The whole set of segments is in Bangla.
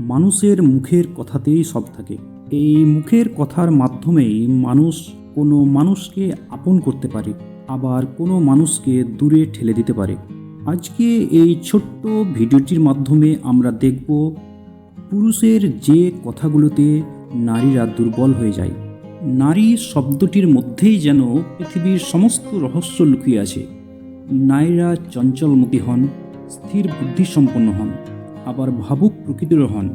মানুষের মুখের কথাতেই সব থাকে। এই মুখের কথার মাধ্যমেই মানুষ কোনো মানুষকে আপন করতে পারে, আবার কোনো মানুষকে দূরে ঠেলে দিতে পারে। আজকে এই ছোট্ট ভিডিওটির মাধ্যমে আমরা দেখব পুরুষের যে কথাগুলোতে নারীরা দুর্বল হয়ে যায়। নারী শব্দটির মধ্যেই যেন পৃথিবীর সমস্ত রহস্য লুকিয়ে আছে। নারীরা চঞ্চলমতি হন, স্থির বুদ্ধিসম্পন্ন হন। আবার ভাবুক প্রকৃতির হন।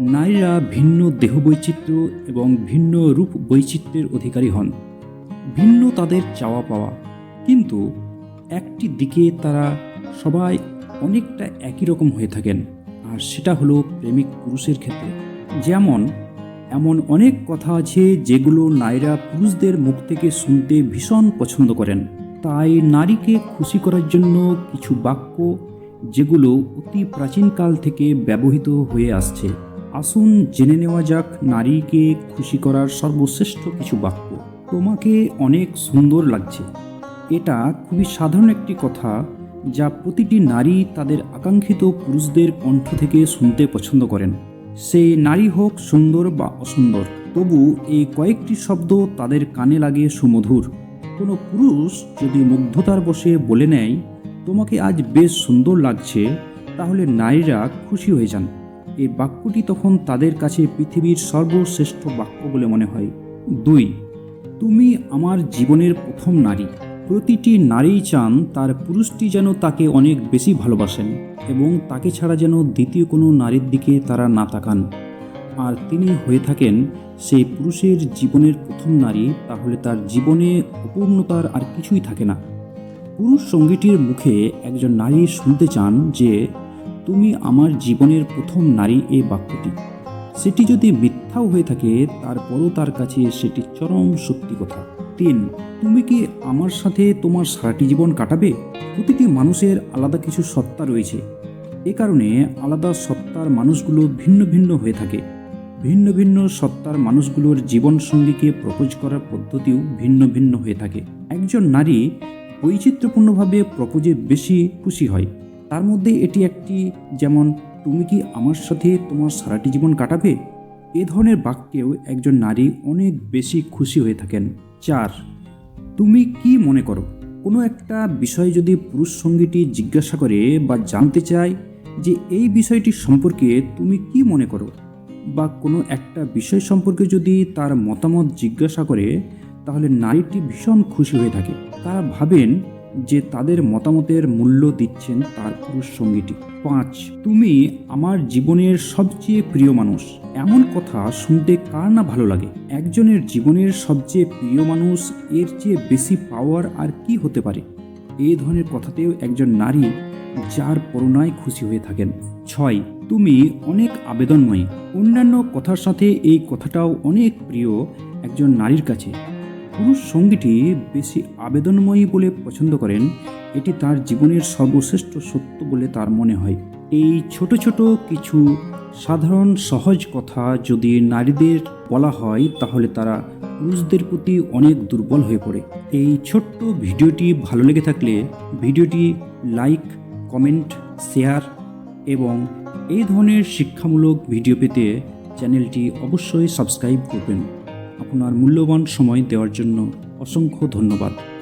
নারীরা ভিন্ন দেহ বৈচিত্র্য এবং ভিন্ন রূপ বৈচিত্র্যের অধিকারী হন। ভিন্ন তাদের চাওয়া পাওয়া। কিন্তু একটি দিকে তারা সবাই অনেকটা একই রকম হয়ে থাকেন। আর সেটা হলো প্রেমিক পুরুষের ক্ষেত্রে। যেমন, এমন অনেক কথা আছে যেগুলো নারীরা পুরুষদের মুখ থেকে শুনতে ভীষণ পছন্দ করেন। তাই নারীকে খুশি করার জন্য কিছু বাক্য যেগুলো অতি প্রাচীনকাল থেকে ব্যবহৃত হয়ে আসছে। আসুন জেনে নেওয়া যাক নারীকে খুশি করার সর্বশ্রেষ্ঠ কিছু বাক্য। তোমাকে অনেক সুন্দর লাগছে। এটা খুবই সাধারণ একটি কথা যা প্রতিটি নারী তাদের আকাঙ্ক্ষিত পুরুষদের কণ্ঠ থেকে শুনতে পছন্দ করেন। সে নারী হোক সুন্দর বা অসুন্দর, তবু এই কয়েকটি শব্দ তাদের কানে লাগে সুমধুর। কোনো পুরুষ যদি মুগ্ধতার বসে বলে নেয় তোমাকে আজ বেশ সুন্দর লাগছে, তাহলে নারীরা খুশি হয়ে যান। এই বাক্যটি তখন তাদের কাছে পৃথিবীর সর্বশ্রেষ্ঠ বাক্য বলে মনে হয়। দুই, তুমি আমার জীবনের প্রথম নারী। প্রতিটি নারীই চান তার পুরুষটি যেন তাকে অনেক বেশি ভালোবাসেন এবং তাকে ছাড়া যেন দ্বিতীয় কোনো নারীর দিকে তারা না তাকান। আর তিনি হয়ে থাকেন সেই পুরুষের জীবনের প্রথম নারী, তাহলে তার জীবনে অপূর্ণতার আর কিছুই থাকে না। পুরুষ সঙ্গীটির মুখে একজন নারী শুনতে চান যে, তুমি আমার জীবনের প্রথম নারী এই বাক্যটি। সেটি যদি মিথ্যাও হয়ে থাকে, তারপরও তার কাছে সেটি চরম সত্যি কথা। তিন, তুমি কি আমার সাথে তোমার সারাটি জীবন কাটাবে? প্রতিটি মানুষের আলাদা কিছু সত্তা রয়েছে। এ কারণে আলাদা সত্তার মানুষগুলো ভিন্ন ভিন্ন হয়ে থাকে। ভিন্ন ভিন্ন সত্তার মানুষগুলোর জীবনসঙ্গীকে প্রপোজ করার পদ্ধতিও ভিন্ন ভিন্ন হয়ে থাকে। একজন নারী বৈচিত্র্যপূর্ণভাবে প্রপোজে বেশি খুশি হয়। তার মধ্যে এটি একটি, যেমন, তুমি কি আমার সাথে তোমার সারাটি জীবন কাটাবে? এ ধরনের বাক্যেও একজন নারী অনেক বেশি খুশি হয়ে থাকেন। চার, তুমি কি মনে করো? কোনো একটা বিষয় যদি পুরুষ সঙ্গীটি জিজ্ঞাসা করে বা জানতে চায় যে এই বিষয়টি সম্পর্কে তুমি কি মনে করো? বা কোনো একটা বিষয় সম্পর্কে যদি তার মতামত জিজ্ঞাসা করে, তাহলে নারীটি ভীষণ খুশি হয়ে থাকে। তারা ভাবেন যে তাদের মতামতের মূল্য দিচ্ছেন তার পুরুষ সঙ্গীটি। পাঁচ, তুমি আমার জীবনের সবচেয়ে প্রিয় মানুষ। এমন কথা শুনতে কার না ভালো লাগে? একজনের জীবনের সবচেয়ে প্রিয় মানুষ এর চেয়ে বেশি পাওয়ার আর কি হতে পারে? এই ধরনের কথাতেও একজন নারী যার করুণায় খুশি হয়ে থাকেন। ছয়, তুমি অনেক আবেদনময়ী। অন্যান্য কথার সাথে এই কথাটাও অনেক প্রিয় একজন নারীর কাছে। পুরুষ সঙ্গীটি বেশি আবেদনময়ী বলে পছন্দ করেন, এটি তার জীবনের সর্বশ্রেষ্ঠ সত্য বলে তার মনে হয়। এই ছোট ছোট কিছু সাধারণ সহজ কথা যদি নারীদের বলা হয়, তাহলে তারা পুরুষদের প্রতি অনেক দুর্বল হয়ে পড়ে। এই ছোট্ট ভিডিওটি ভালো লেগে থাকলে ভিডিওটি লাইক, কমেন্ট, শেয়ার এবং এই ধরনের শিক্ষামূলক ভিডিও পেতে চ্যানেলটি অবশ্যই সাবস্ক্রাইব করবেন। আপনার মূল্যবান সময় দেওয়ার জন্য অসংখ্য ধন্যবাদ।